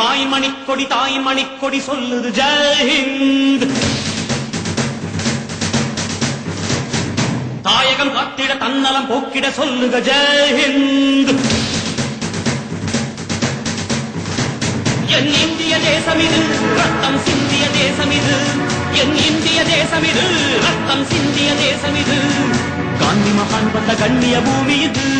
தாய் மணிக்கொடி தாய் மணிக்கொடி சொல்லுது ஜெயஹிந்த். தாயகம் காத்திட தன்னலம் போக்கிட சொல்லுக ஜெயஹிந்த். என் இந்திய தேசம் இது ரத்தம் சிந்திய தேசம் இது என் இந்திய தேசம் இது ரத்தம் சிந்திய தேசம் இது காந்தி மகான் வந்த கண்ணிய பூமி இது.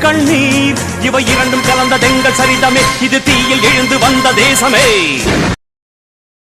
கண்ணீர். இவை இரண்டும் கலந்த தெங்கள் சரிதமே. இது தீயில் எழுந்து வந்த தேசமே.